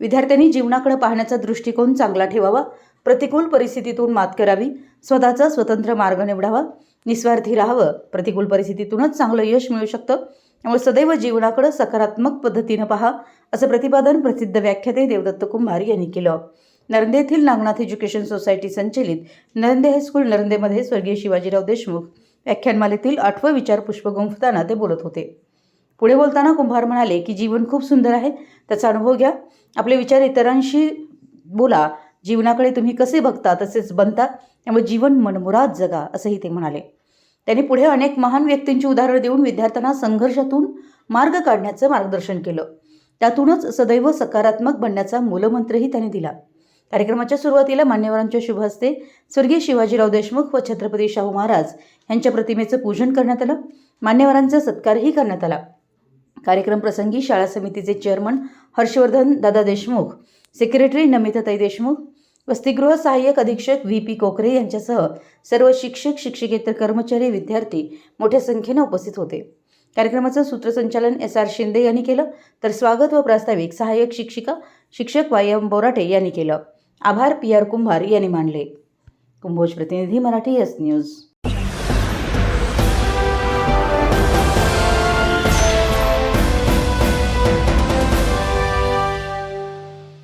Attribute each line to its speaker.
Speaker 1: विद्यार्थ्यांनी जीवनाकडे पाहण्याचा दृष्टिकोन चांगला ठेवावा प्रतिकूल परिस्थितीतून मात करावी स्वतःचा स्वतंत्र मार्ग निवडावा निस्वार्थी राहावं. प्रतिकूल परिस्थितीतूनच चांगलं यश मिळू शकतं. त्यामुळे सदैव जीवनाकडे सकारात्मक पद्धतीनं पहा असं प्रतिपादन प्रसिद्ध व्याख्याते देवदत्त कुंभार यांनी केलं. नरंदे येथील नागनाथ एज्युकेशन सोसायटी संचलित नरंदे हायस्कूल नरंदेमध्ये स्वर्गीय शिवाजीराव देशमुख व्याख्यानमालेतील आठवं विचार पुष्प गुंफताना ते बोलत होते. पुढे बोलताना कुंभार म्हणाले की जीवन खूप सुंदर आहे. त्याचा अनुभव घ्या. आपले विचार इतरांशी बोला. जीवनाकडे तुम्ही कसे बघता तसेच बनता त्यामुळे जीवन मनमुराद जगा असंही ते म्हणाले. त्यांनी पुढे अनेक महान व्यक्तींची उदाहरणं देऊन विद्यार्थ्यांना संघर्षातून मार्ग काढण्याचं मार्गदर्शन केलं. त्यातूनच सदैव सकारात्मक बनण्याचा मूलमंत्रही त्यांनी दिला. कार्यक्रमाच्या सुरुवातीला मान्यवरांच्या शुभ हस्ते स्वर्गीय शिवाजीराव देशमुख व छत्रपती शाहू महाराज यांच्या प्रतिमेचं पूजन करण्यात आलं. मान्यवरांचा सत्कारही करण्यात आला. कार्यक्रम प्रसंगी शाळा समितीचे चेअरमन हर्षवर्धन दादा देशमुख सेक्रेटरी नमिताताई देशमुख वसतिगृह सहाय्यक अधीक्षक व्ही पी कोकरे यांच्यासह सर्व शिक्षक शिक्षकेतर कर्मचारी विद्यार्थी मोठ्या संख्येनं उपस्थित होते. कार्यक्रमाचं सूत्रसंचालन एस आर शिंदे यांनी केलं. तर स्वागत व प्रास्ताविक सहाय्यक शिक्षिका शिक्षक वाय एम बोराटे यांनी केलं. आभार पी आर कुंभार यांनी मानले. कुंभोज प्रतिनिधी मराठी एस न्यूज